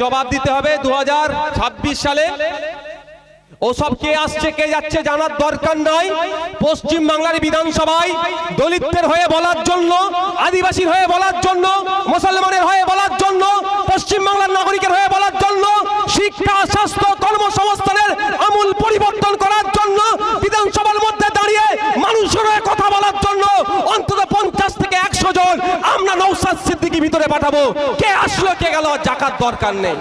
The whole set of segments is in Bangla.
জবাব দিতে হবে দু সালে। ওসব কে আসছে, কে যাচ্ছে জানার দরকার নাই। পশ্চিম বাংলার বিধানসভায় দলিতদের হয়ে বলার জন্য, আদিবাসীর হয়ে বলার জন্য, মুসলমানের হয়ে বলার জন্য পশ্চিম বাংলার নাগরিকের হয়ে বলার জন্য, শিক্ষা, স্বাস্থ্য, কর্মসংস্থানের আমূল পরিবর্তন করার জন্য বিধানসভার মধ্যে দাঁড়িয়ে মানুষের হয়ে কথা একশো জন আমরা নৌসাদ সিদ্দিকি ভিতরে পাঠাবো। কে আসলো, কে গেল জাকাত দরকার নেই।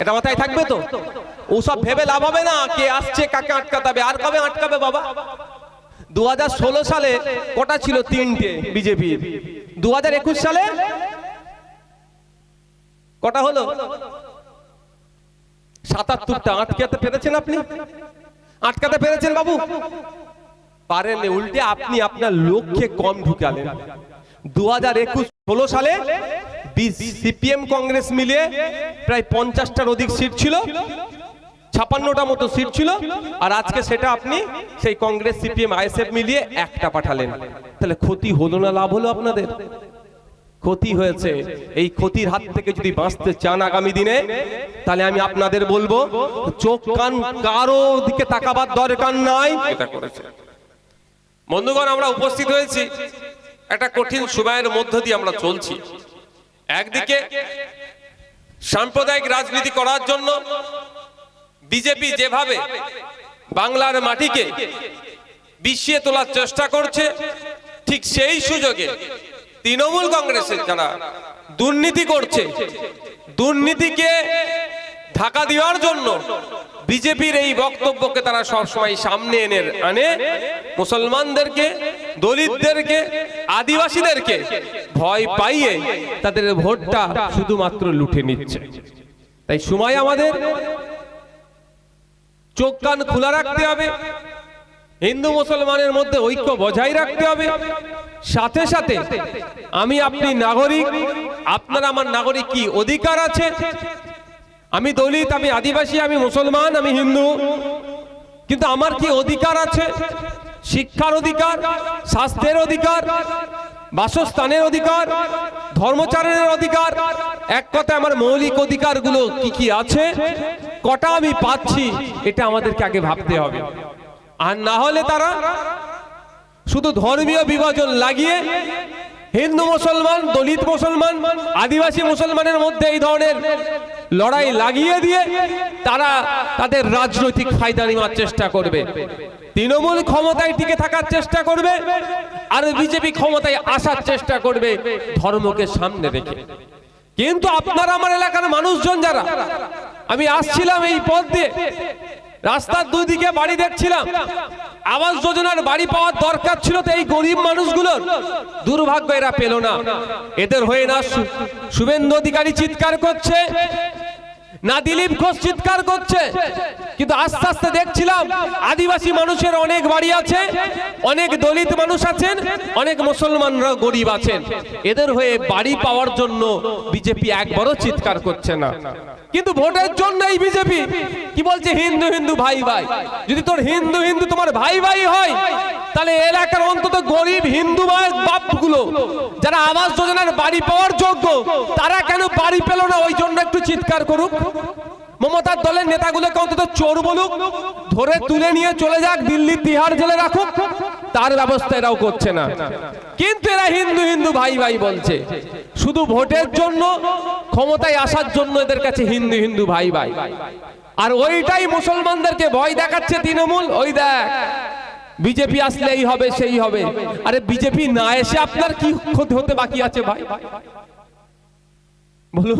এটা মাথায় থাকবে তো? ওসব ভেবে লাভ হবে না, কে আসছে, কাকে আটকাতে আর কবে আটকাবে বাবা? দু সালে কটা ছিল তিনটে বিজেপি দু সালে কটা হলো? সাতাত্তরটা। আটকাতে পেরেছেন আপনি? আটকাতে পেরেছেন বাবু? পারেননি, উল্টে আপনি আপনার লক্ষ্যে কম ঢুকালেন। দু হাজার একুশ ষোলো সালে সিপিএম কংগ্রেস মিলিয়ে প্রায় পঞ্চাশটার অধিক সিট ছিল, ছাপান্নটা মতো সিট ছিল, আর আজকে সেটা আপনি সেই কংগ্রেস, সিপিএম, আইএসএফ মিলিয়ে একটা পাঠালেন। তাহলে ক্ষতি হলো না, লাভ হলো আপনাদের? ক্ষতি হয়েছে। এই ক্ষতির হাত থেকে যদি বাঁচতে চান আগামী দিনে, তাহলে আমি আপনাদের বলব, চোখ, কান কারও দিকে তাকাবার দরকার নাই। বন্ধুগণ, আমরা উপস্থিত হয়েছি। একটা কঠিন সময়ের মধ্য দিয়ে আমরা চলছি। একদিকে সাম্প্রদায়িক রাজনীতি করার জন্য বিজেপি যেভাবে বাংলার মাটিকে বিষিয়ে তোলার চেষ্টা করছে, ঠিক সেই সুযোগে তৃণমূল কংগ্রেসের যারা দুর্নীতি করছে, দুর্নীতিকে ঢাকা দেওয়ার জন্য বিজেপির এই বক্তব্যকে তারা সবসময় সামনে এনে আনে। মুসলমানদেরকে, দলিতদেরকে, আদিবাসীদেরকে ভয় পাইয়ে তাদের ভোটটা শুধুমাত্র লুটে নিচ্ছে। তাই সময় আমাদের। চোখ কান খোলা রাখতে হবে। হিন্দু মুসলমানের মধ্যে ঐক্য বজায় রাখতে হবে। সাথে সাথে আমি আপনি নাগরিক, আপনার আমার নাগরিক কি অধিকার আছে? আমি দলিত, আমি আদিবাসী, আমি মুসলমান, আমি হিন্দু। কিন্তু আমার কি অধিকার আছে? শিক্ষার অধিকার, স্বাস্থ্যের অধিকার, বাসস্থানের অধিকার, ধর্মচারণের অধিকার? এক কথায় আমার মৌলিক অধিকারগুলো কি কি আছে? কটা আমি পাচ্ছি? এটা আমাদেরকে আগে ভাবতে হবে। আর না হলে তারা শুধু ধর্মীয় বিভাজন লাগিয়ে হিন্দু মুসলমান, দলিত মুসলমান, আদিবাসী মুসলমানের মধ্যে এই ধরনের লড়াই লাগিয়ে দিয়ে তারা তাদের রাজনৈতিক ফায়দা নেওয়ার চেষ্টা করবে। তৃণমূল ক্ষমতায় টিকে থাকার চেষ্টা করবে আর বিজেপি ক্ষমতায় আসার চেষ্টা করবে ধর্মকে সামনে রেখে। কিন্তু আপনার আমার এলাকার মানুষজন যারা, আমি আসছিলাম এই পথ দিয়ে, রাস্তার দুই দিকে বাড়ি দেখছিলাম আবাস যোজনার বাড়ি পাওয়ার দরকার ছিল তো এই গরিব মানুষগুলোর। দুর্ভাগ্য এরা পেল না। এদের হয়ে না শুভেন্দু অধিকারী চিৎকার করছে, না দিলীপ ঘোষ চিৎকার করছে। কিন্তু আস্তে আস্তে দেখছিলাম আদিবাসী মানুষের অনেক বাড়ি আছে, অনেক দলিত মানুষ আছেন, অনেক মুসলমানরা গরিব আছেন। এদের হয়ে বাড়ি পাওয়ার জন্য বিজেপি একবারও চিৎকার করছে না। কিন্তু ভোটের জন্য এই বিজেপি। কি বলছে হিন্দু হিন্দু ভাই ভাই? যদি তোর হিন্দু হিন্দু তোমার ভাই ভাই হয়, তাহলে এলাকার অন্তত গরিব হিন্দু বাপগুলো, যারা আবাস যোজনার বাড়ি পাওয়ার যোগ্য, তারা কেন বাড়ি পেল না? ওই জন্য একটু চিৎকার করুক। মমতার দলের নেতাগুলোকে অন্তত চোর বলুক, ধরে তুলে নিয়ে চলে যাক, দিল্লি তিহার জেলে রাখুক, তার ব্যবস্থা এরাও করছে না। কিন্তু এরা হিন্দু হিন্দু ভাই ভাই বলছে, শুধু ভোটের জন্য, ক্ষমতায় আসার জন্য এদের কাছে হিন্দু হিন্দু ভাই ভাই। আর ওইটাই মুসলমানদেরকে ভয় দেখাচ্ছে তৃণমূল, ওই দেখ, বিজেপি আসলে এই হবে, সেই হবে। আরে বিজেপি না এসে আপনার কি ক্ষতি হতে বাকি আছে ভাই? বলুন।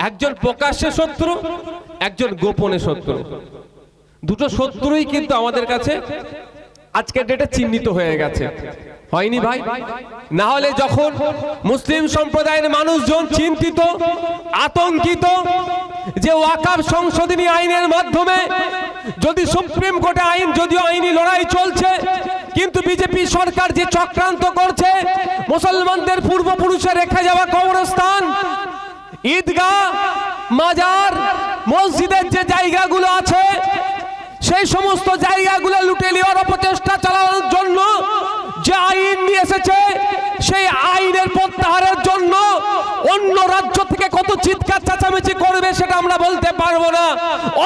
একজন প্রকাশ্যে শত্রু, একজন গোপনে শত্রু। দুটো শত্রুই কিন্তু আমাদের কাছে আজকের ডেটে চিহ্নিত হয়ে গেছে। হয়নি ভাই? না হলে যখন মুসলিম সম্প্রদায়ের মানুষজন চিন্তিত, আতঙ্কিত যে ওয়াকাব সংশোধনী আইনের মাধ্যমে যদি সুপ্রিম কোর্টে আইন, যদিও আইনি লড়াই চলছে, কিন্তু বিজেপি সরকার যে চক্রান্ত করছে, মুসলমানদের পূর্বপুরুষে রেখে যাওয়া কবরস্থান ঈদগাহ, মাজার, মসজিদের যে জায়গাগুলো আছে, সেই সমস্ত জায়গাগুলো লুটে নেওয়ার অপচেষ্টা চালানোর জন্য যে আইন নিয়ে এসেছে, সেই আইনের প্রত্যাহারের জন্য অন্য রাজ্য থেকে কত চিৎকার চেঁচামেচি করবে সেটা আমরা বলতে পারব না।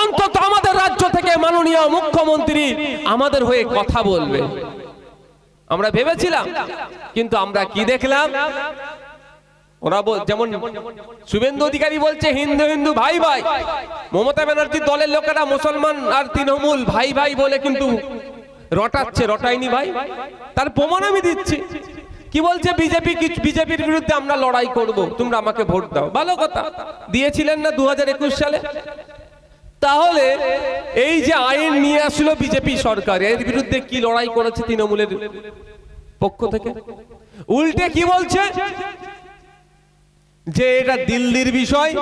অন্তত আমাদের রাজ্য থেকে মাননীয় মুখ্যমন্ত্রী আমাদের হয়ে কথা বলবে। আমরা ভেবেছিলাম, কিন্তু আমরা কি দেখলাম? ওরা যেমন শুভেন্দু অধিকারী বলছে, হিন্দু হিন্দু, ভাই ভাই। মমতা ব্যানার্জি দলের লোকেরা মুসলমান আর তৃণমূল, ভাই ভাই বলে কিন্তু রটাচ্ছে রটাইনি ভাই। তার প্রমাণ আমি দিচ্ছি। কি বলছে, বিজেপি বিজেপির বিরুদ্ধে আমরা লড়াই করব, তোমরা আমাকে ভোট দাও। ভালো কথা। দিয়েছিলেন না দু হাজার একুশ সালে? তাহলে এই যে আইন নিয়ে আসলো বিজেপি সরকার, এর বিরুদ্ধে কি লড়াই করেছে তৃণমূলের পক্ষ থেকে? উল্টে কি বলছে? যে এটা দিল্লির বিষয়,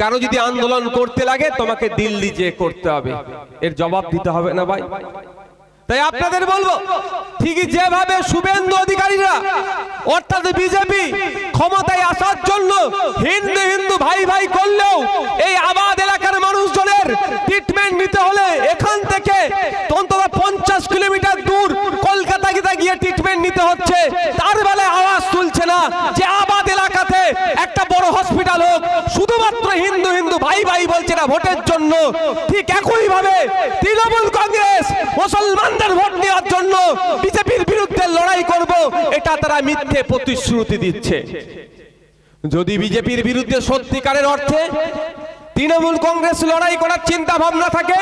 কারও যদি আন্দোলন করতে লাগে, তোমাকে দিল্লি যে করতে হবে। এর জবাব দিতে হবে না ভাই। তাই আপনাদের বলব ঠিকই যেভাবে শুভেন্দু অধিকারীরা, অর্থাৎ বিজেপি, ক্ষমতায় আসার জন্য হিন্দু হিন্দু ভাই ভাই করলেও এই আবাদ এলাকার মানুষজনের ট্রিটমেন্ট নিতে হলে এখান থেকে অন্তত পঞ্চাশ কিলোমিটার দূর কলকাতা গিয়ে গিয়ে ট্রিটমেন্ট নিতে হচ্ছে তার বেলায় আওয়াজ তুলছে না যে আবাদ এলাকাতে একটা বড় হসপিটাল হোক শুধুমাত্র হিন্দু হিন্দু ভাই ভাই ভোটের জন্য ঠিক একই ভাবে তৃণমূল কংগ্রেস মুসলমানদের ভোট নেওয়ার জন্য বিজেপির বিরুদ্ধে লড়াই করব, এটা তারা মিথ্যে প্রতিশ্রুতি দিচ্ছে। যদি বিজেপির বিরুদ্ধে সত্যিকারের অর্থে তৃণমূল কংগ্রেস লড়াই করার চিন্তা ভাবনা থাকে,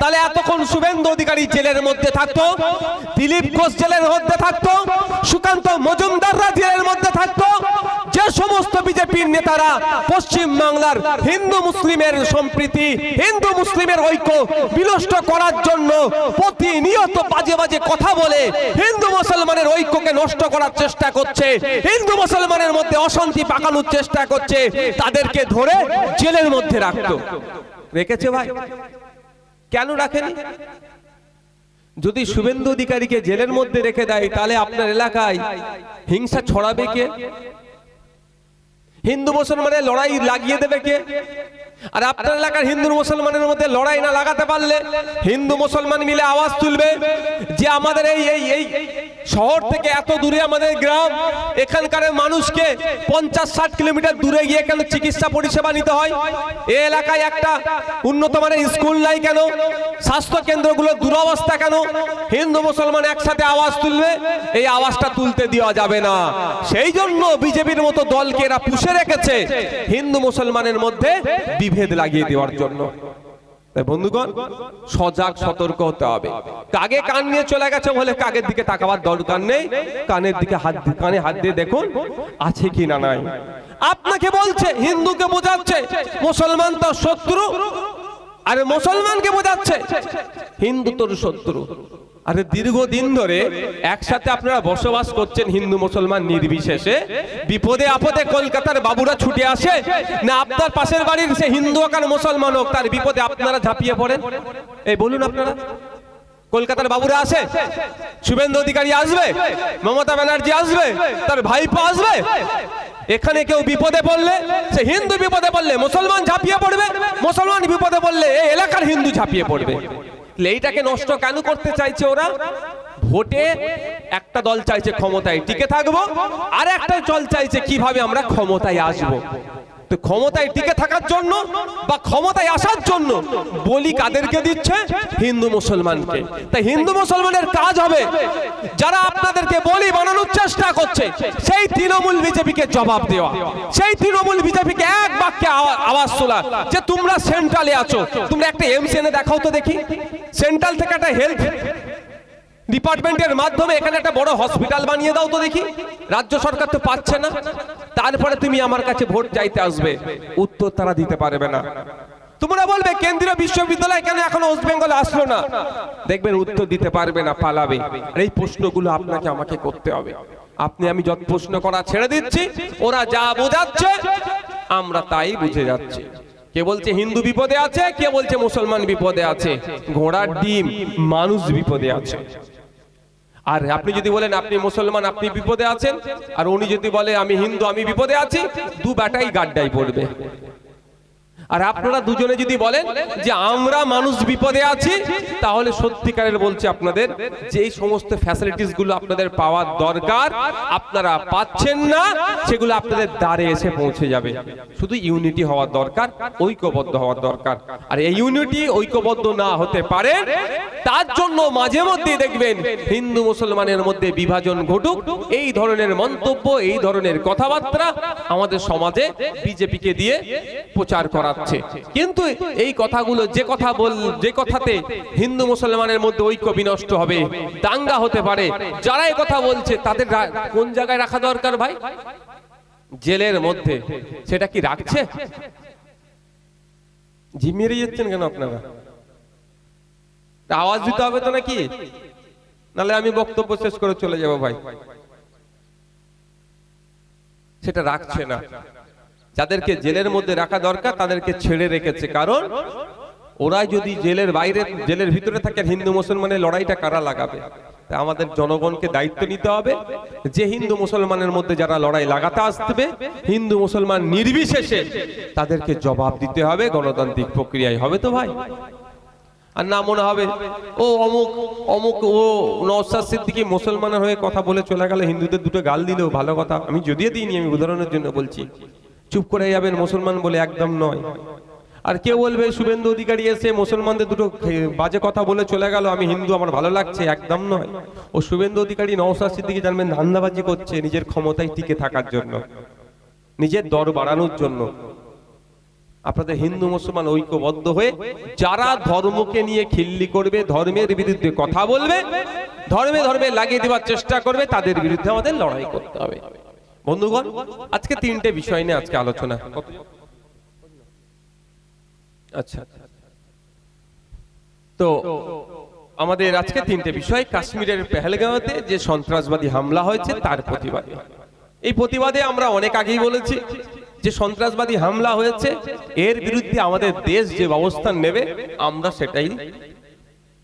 তাহলে এতক্ষণ শুভেন্দু অধিকারী জেলের মধ্যে থাকতো, দিলীপ ঘোষ জেলের মধ্যে থাকতো, সুকান্ত মজুমদাররা জেলের বিজেপির নেতারা পশ্চিম বাংলার হিন্দু মুসলিমের সম্প্রীতি, হিন্দু মুসলিমের ঐক্য বিনষ্ট করার জন্য প্রতিনিয়ত বাজে বাজে কথা বলে হিন্দু মুসলমানের ঐক্যকে নষ্ট করার চেষ্টা করছে, হিন্দু মুসলমানের মধ্যে অশান্তি পাকানোর চেষ্টা করছে, তাদেরকে ধরে জেলের মধ্যে রাখতো। রেখেছে ভাই? কেন রাখেনি? যদি শুভেন্দু অধিকারীকে জেলের মধ্যে রেখে দেয়, তাহলে আপনার এলাকায় হিংসা ছড়াবে কে? হিন্দু মুসলমানের লড়াই লাগিয়ে দেবে কে? আর আপনার এলাকার হিন্দু মুসলমানের মধ্যে লড়াই না লাগাতে পারলে হিন্দু মুসলমান মিলে আওয়াজ তুলবে যে আমাদের এই এই এই শহর থেকে এত দূরে আমাদের গ্রাম, এখানকার মানুষকে পঞ্চাশ, ষাট কিলোমিটার দূরে গিয়ে কেন চিকিৎসা পরিষেবা নিতে হয়? এই এলাকায় একটা উন্নত মানের স্কুল নাই কেন? স্বাস্থ্য কেন্দ্রগুলোর দুরবস্থা কেন? হিন্দু মুসলমান একসাথে আওয়াজ তুলবে, এই আওয়াজটা তুলতে দেওয়া যাবে না। সেই জন্য বিজেপির মতো দলকে এরা পুষে রেখেছে হিন্দু মুসলমানের মধ্যে বিভেদ লাগিয়ে দেওয়ার জন্য। বন্ধুগণ, সজাগ সতর্ক হতে হবে। কাগে কান নিয়ে চলে গেছে বলে কাগের দিকে তাকাবার দরকার নেই। কানের দিকে হাত কানে হাত দিয়ে দেখুন, আছে কি না নাই। আপনাকে বলছে, হিন্দুকে বোঝাচ্ছে, মুসলমান তো শত্রু। আরে মুসলমানকে বোঝাচ্ছে, হিন্দু তোর শত্রু। আরে দীর্ঘদিন ধরে একসাথে আপনারা বসবাস করছেন হিন্দু মুসলমান নির্বিশেষে। বিপদে আপদে কলকাতার বাবুরা ছুটে আসে। না আপনার পাশের বাড়ির সে হিন্দু হোক আর মুসলমান হোক, তার বিপদে আপনারা ঝাঁপিয়ে পড়েন। এই বলুন আপনারা, কলকাতার বাবুরা আসে, শুভেন্দু অধিকারী আসবে, মমতা ব্যানার্জি আসবে, তার ভাইপো আসবে। এখানে কেউ বিপদে পড়লে, সে হিন্দু বিপদে পড়লে মুসলমান ঝাঁপিয়ে পড়বে, মুসলমান বিপদে পড়লে এই এলাকার হিন্দু ঝাঁপিয়ে পড়বে। এইটাকে নষ্ট কেন করতে চাইছে ওরা? ভোটে একটা দল চাইছে ক্ষমতায় টিকে থাকব আর একটা দল চাইছে কীভাবে আমরা ক্ষমতায় আসব? তো ক্ষমতায় টিকে থাকার জন্য বা ক্ষমতায় আসার জন্য বলি কাদেরকে দিচ্ছে? হিন্দু মুসলমানকে। তাই হিন্দু মুসলমানের কাজ হবে যারা আপনাদেরকে বলি বানানোর চেষ্টা করছে, সেই তৃণমূল বিজেপিকে জবাব দেওয়া। সেই তৃণমূল বিজেপিকে এক বাক্যে আওয়া- আওয়াজ তোলা যে তোমরা সেন্ট্রালে আছো। তোমরা একটা এমস এনে দেখাও তো দেখি। সেন্ট্রাল থেকে একটা হেলথ ডিপার্টমেন্টের মাধ্যমে এখানে একটা বড় হসপিটাল বানিয়ে দাও তো দেখি। রাজ্য সরকার তো পাচ্ছে না। তারপরে তুমি আমার কাছে ভোট চাইতে আসবে। উত্তর তারা দিতে পারবে না। তোমরা বলবে, কেন্দ্রীয় বিশ্ববিদ্যালয় কেন এখনও ওয়েস্ট বেঙ্গল আসলো না? দেখবেন উত্তর দিতে পারবে না, পালাবে। আর এই প্রশ্নগুলো আপনাকে আমাকে করতে হবে। আপনি আমি যত প্রশ্ন করা ছেড়ে দিচ্ছি, ওরা যা বোঝাচ্ছে, আমরা তাই বুঝে যাচ্ছি। কে বলছে হিন্দু বিপদে আছে, কে বলছে মুসলমান বিপদে আছে। ঘোড়ার ডিম, মানুষ বিপদে আছে। আর আপনি যদি বলেন, আপনি মুসলমান, আপনি বিপদে আছেন? আর উনি যদি বলে, আমি হিন্দু, আমি বিপদে আছি, দু বেটাই গাড্ডাই পড়বে। আর আপনারা দুজনে যদি বলেন যে আমরা মানুষ বিপদে আছি, তাহলে সত্যিকারের বলছি আপনাদের যে এই সমস্ত ফ্যাসিলিটিসগুলো আপনাদের পাওয়ার দরকার, আপনারা পাচ্ছেন না, সেগুলো আপনাদের দ্বারে এসে পৌঁছে যাবে। শুধু ইউনিটি হওয়ার দরকার, ঐক্যবদ্ধ হওয়ার দরকার। আর এই ইউনিটি ঐক্যবদ্ধ না হতে পারে, তার জন্য মাঝে মধ্যে দেখবেন হিন্দু মুসলমানের মধ্যে বিভাজন ঘটুক। এই ধরনের মন্তব্য, এই ধরনের কথাবার্তা আমাদের সমাজে, বিজেপিকে দিয়ে প্রচার করাচ্ছে কিন্তু এই কথাগুলো যে কথা বল যে কথাতে হিন্দু মুসলমানের মধ্যে ঐক্য বিনষ্ট হবে, দাঙ্গা হতে পারে, যারা কথা বলছে তাদের কোন জায়গায় রাখা দরকার ভাই? জেলের মধ্যে। সেটা কি রাখছে? ঝিমিয়ে যাচ্ছেন কেন আপনারা? আওয়াজ দিতে হবে তো নাকি? নালে আমি বক্তব্য শেষ করে চলে যাব ভাই। সেটা রাখছে না। যাদেরকে জেলের মধ্যে রাখা দরকার তাদেরকে ছেড়ে রেখেছে। কারণ ওরা যদি জেলের বাইরে জেলের ভিতরে থাকে হিন্দু মুসলমানের লড়াইটা কারা লাগাবে? আমাদের জনগণকে দায়িত্ব নিতে হবে যে হিন্দু মুসলমানের মধ্যে যারা লড়াই লাগাতে আসবে হিন্দু মুসলমান নির্বিশেষে তাদেরকে জবাব দিতে হবে গণতান্ত্রিক প্রক্রিয়ায় হবে তো ভাই? আর না মনে হবে ও অমুক অমুক ও নওসাদ সিদ্দিকি মুসলমানের হয়ে কথা বলে চলে গেল হিন্দুদের দুটো গাল দিলেও ভালো কথা। আমি যদিও দিইনি আমি উদাহরণের জন্য বলছি। চুপ করে যাবেন মুসলমান বলে একদম নয়। আর কেউ বলবে, শুভেন্দু অধিকারী এসে মুসলমানদের দুটো বাজে কথা বলে চলে গেল, আমি হিন্দু, আমার ভালো লাগছে। একদম নয়। ও শুভেন্দু অধিকারী নওসাদ সিদ্দিকি জানবেন, ধান্দাবাজি করছে নিজের ক্ষমতায় টিকে থাকার জন্য, নিজের দর বাড়ানোর জন্য। আপনাদের হিন্দু মুসলমান ঐক্যবদ্ধ হয়ে যারা ধর্মকে নিয়ে খিল্লি করবে, ধর্মের বিরুদ্ধে কথা বলবে, ধর্মে ধর্মে লাগিয়ে দেওয়ার চেষ্টা করবে, তাদের বিরুদ্ধে আমাদের লড়াই করতে হবে। বন্ধুগণ, আজকে তিনটে বিষয় নিয়ে আজকে আলোচনা। আচ্ছা। তো, আমাদের আজকে তিনটে বিষয়, কাশ্মীরের পেহেলগাঁওতে যে সন্ত্রাসবাদী হামলা হয়েছে, তার প্রতিবাদে। এই প্রতিবাদে আমরা অনেক আগেই বলেছি যে সন্ত্রাসবাদী হামলা হয়েছে, এর বিরুদ্ধে আমাদের দেশ যে অবস্থান নেবে, আমরা সেটাই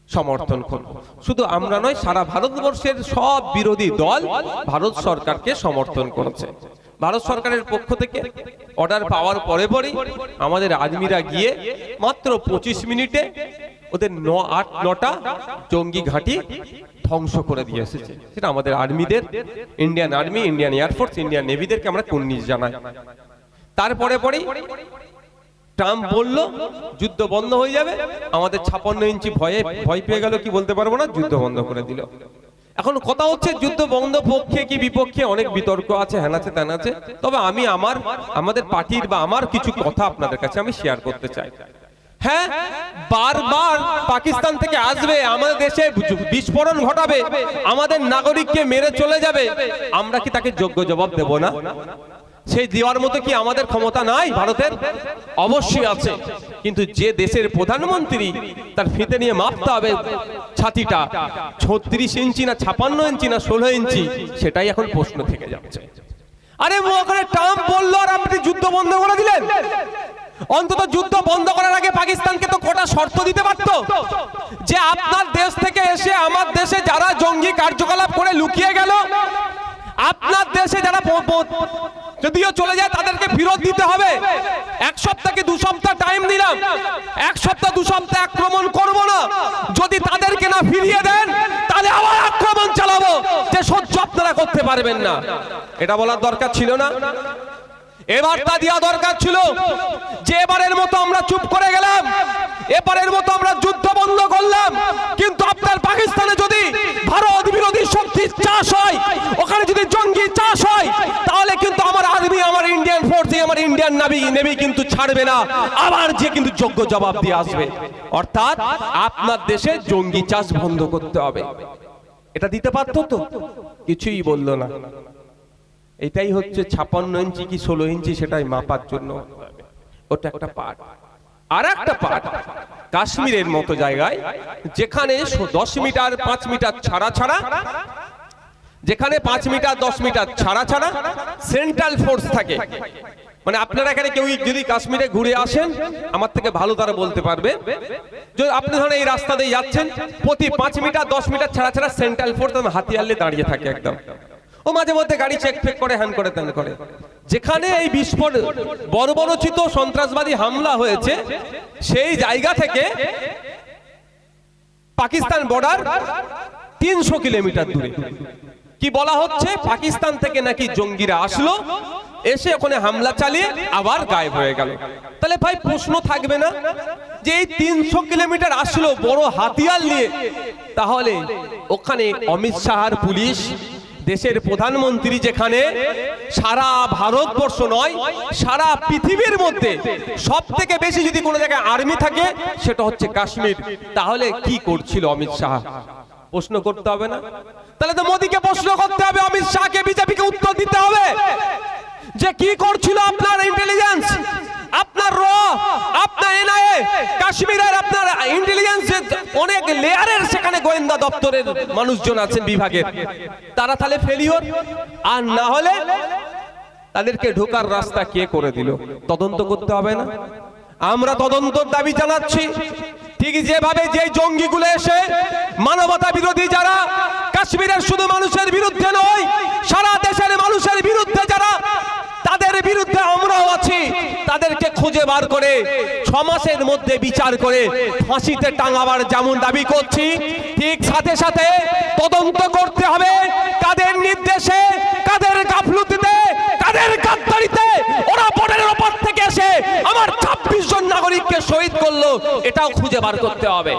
সমর্থন করব শুধু আমরা নয়, সারা ভারতবর্ষের সব বিরোধী দল ভারত সরকারকে সমর্থন করেছে। ভারত সরকারের পক্ষ থেকে অর্ডার পাওয়ার পরে পরেই আমাদের আর্মিরা গিয়ে মাত্র পঁচিশ মিনিটে ওদের ন আট নটা জঙ্গি ঘাঁটি ধ্বংস করে দিয়ে এসেছে। সেটা আমাদের আর্মিদের Indian army Indian air force Indian নেভিদেরকে আমরা কুন্নিশ জানাই। তারপরে পরেই ট্রাম্প বলল, যুদ্ধ বন্ধ হয়ে যাবে। আমাদের ছাপান্ন ইঞ্চি ভয়ে ভয় পেয়ে গেল, কি বলতে পারব না? যুদ্ধ বন্ধ করে দিল। এখন কথা হচ্ছে, যুদ্ধ বন্ধ পক্ষে কি বিপক্ষে অনেক বিতর্ক আছে হ্যান আছে, তেন আছে। তবে আমি আমার, আমাদের পার্টির বা আমার কিছু কথা আপনাদের কাছে আমি শেয়ার করতে চাই। হ্যাঁ বারবার পাকিস্তান থেকে আসবে, আমাদের দেশে বিস্ফোরণ ঘটাবে, আমাদের নাগরিককে মেরে চলে যাবে। আমরা কি তাকে যোগ্য জবাব দেব না? সেই দেওয়ার মতো কি আমাদের ক্ষমতা নাই ভারতের? অবশ্যই আছে। কিন্তু যে দেশের প্রধানমন্ত্রী তার ফিতে নিয়ে মাপতে হবে ছাতিটা, ছত্রিশ ইঞ্চি না ছাপান্ন ইঞ্চি না ষোলো ইঞ্চি, সেটাই এখন প্রশ্ন থেকে যাচ্ছে। আরে ওখানে ট্রাম্প বলল আর আপনি যুদ্ধ বন্ধ করে দিলেন। অন্তত যুদ্ধ বন্ধ করার আগে পাকিস্তানকে তো কটা শর্ত দিতে পারত। যে আপনার দেশ থেকে এসে আমার দেশে যারা জঙ্গি কার্যকলাপ করে লুকিয়ে গেল, আপনার দেশে যারা যদিও চলে যায়, তাদেরকে ফেরত দিতে হবে। এক সপ্তাহে দু সপ্তাহ টাইম দিলাম? এক সপ্তাহ, দু সপ্তাহ আক্রমণ করব না। যদি তাদেরকে না ফিরিয়ে দেন, তাহলে আবার আক্রমণ চালাবো। যে সহ্য আপনারা করতে পারবেন না। এটা বলার দরকার ছিল না? এবার তা দেওয়া দরকার ছিল যে, এবারের মতো আমরা চুপ করে গেলাম। ইন্ডিয়ান নাবি নেভি কিন্তু ছাড়বে না। আবার যে কিন্তু যোগ্য জবাব দিয়ে আসবে। অর্থাৎ আপনার দেশে জঙ্গি চাষ বন্ধ করতে হবে। এটা দিতে পারতো তো? কিছুই বলল না। এটাই হচ্ছে ছাপান্ন ইঞ্চি কি ষোলো ইঞ্চি সেটাই মাপার জন্য। ওটা একটা পার্ট। আর একটা পার্ট, কাশ্মীরের মতো জায়গায়, যেখানে দশ মিটার, পাঁচ মিটার ছাড়া ছাড়া, যেখানে পাঁচ মিটার, দশ মিটার ছাড়া ছাড়া, সেন্ট্রাল ফোর্স থাকে। মানে আপনারা এখানে কেউ যদি কাশ্মীরে ঘুরে আসেন, আমার থেকে ভালো তারা বলতে পারবে। যদি আপনি ধরেন এই রাস্তা দিয়ে যাচ্ছেন, প্রতি পাঁচ মিটার, দশ মিটার ছাড়া ছাড়া সেন্ট্রাল ফোর্স হাতিয়ালে দাঁড়িয়ে থাকে একদম। ও মাঝে মধ্যে গাড়ি চেক ফেক করে হ্যান করে তেন করে। যেখানে এই বিস্ফোর বর্বরচিত সন্ত্রাসবাদী হামলা হয়েছে, সেই জায়গা থেকে পাকিস্তান বর্ডার তিনশো কিলোমিটার দূরে। কি বলা হচ্ছে? পাকিস্তান থেকে নাকি জঙ্গিরা আসলো এসে ওখানে হামলা চালিয়ে আবার গায়েব হয়ে গেল। তাহলে ভাই প্রশ্ন থাকবে না যে এই তিনশো কিলোমিটার আসলো বড় হাতিয়ার নিয়ে, তাহলে ওখানে অমিত শাহর পুলিশ, দেশের প্রধানমন্ত্রী যেখানে, সারা ভারতবর্ষ নয়, সারা পৃথিবীর মধ্যে সব থেকে বেশি যদি কোনো জায়গায় আর্মি থাকে, সেটা হচ্ছে কাশ্মীর। তাহলে কি করছিল অমিত শাহ? প্রশ্ন করতে হবে না? তাহলে তো মোদীকে প্রশ্ন করতে হবে, অমিত শাহকে, বিজেপিকে উত্তর দিতে হবে। যে কি করছিল আপনার ইন্টেলিজেন্স আপনার র, আপনার এনআইএ কাশ্মীরের আপনার ইন্টেলিজেন্স অনেক লেয়ারের সেখানে গোয়েন্দা দপ্তরের মানুষজন আছেন বিভাগের তারা তাহলে ফেলিওর আর না হলে তাদেরকে ঢোকার রাস্তা কে করে দিল? তদন্ত করতে হবে না? আমরা তদন্তর দাবি জানাচ্ছি। ঠিক যেভাবে যে জঙ্গিগুলো এসে মানবতা বিরোধী যারা কাশ্মীরের শুধু মানুষের বিরুদ্ধে নয়, সারা দেশের মানুষের বিরুদ্ধে যারা তাদের বিরুদ্ধে আমরাও আছি তাদেরকে খুঁজে বার করে ছমাসের মাসের মধ্যে বিচার করে ফাঁসিতে টাঙাবার যেমন দাবি করছি, ঠিক সাথে সাথে তদন্ত করতে হবে কাদের নির্দেশে, কাদের গাফলুতিতে, কাদের গাদ্দারিতে ওরা বর্ডারের ওপর থেকে এসে আমার ছাব্বিশ জন নাগরিককে শহীদ করল, এটাও খুঁজে বার করতে হবে।